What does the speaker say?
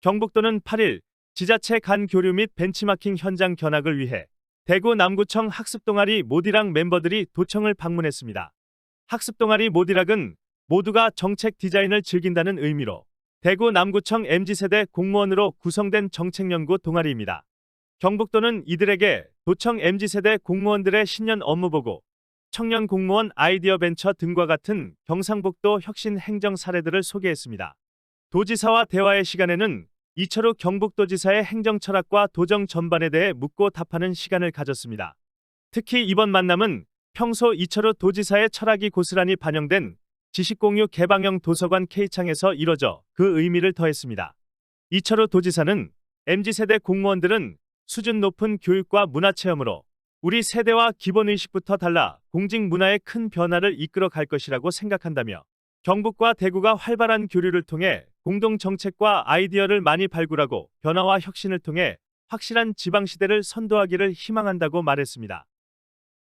경북도는 8일 지자체 간 교류 및 벤치마킹 현장 견학을 위해 대구 남구청 학습동아리 모디락 멤버들이 도청을 방문했습니다. 학습동아리 모디락은 모두가 정책 디자인을 즐긴다는 의미로 대구 남구청 MZ세대 공무원으로 구성된 정책연구 동아리입니다. 경북도는 이들에게 도청 MZ세대 공무원들의 신년 업무보고, 청년 공무원 아이디어 벤처 등과 같은 경상북도 혁신 행정 사례들을 소개했습니다. 도지사와 대화의 시간에는 이철우 경북도지사의 행정 철학과 도정 전반에 대해 묻고 답하는 시간을 가졌습니다. 특히 이번 만남은 평소 이철우 도지사의 철학이 고스란히 반영된 지식공유 개방형 도서관 K창에서 이뤄져 그 의미를 더했습니다. 이철우 도지사는 MZ세대 공무원들은 수준 높은 교육과 문화체험으로 우리 세대와 기본의식부터 달라 공직 문화의 큰 변화를 이끌어 갈 것이라고 생각한다며 경북과 대구가 활발한 교류를 통해 공동 정책과 아이디어를 많이 발굴하고 변화와 혁신을 통해 확실한 지방시대를 선도하기를 희망한다고 말했습니다.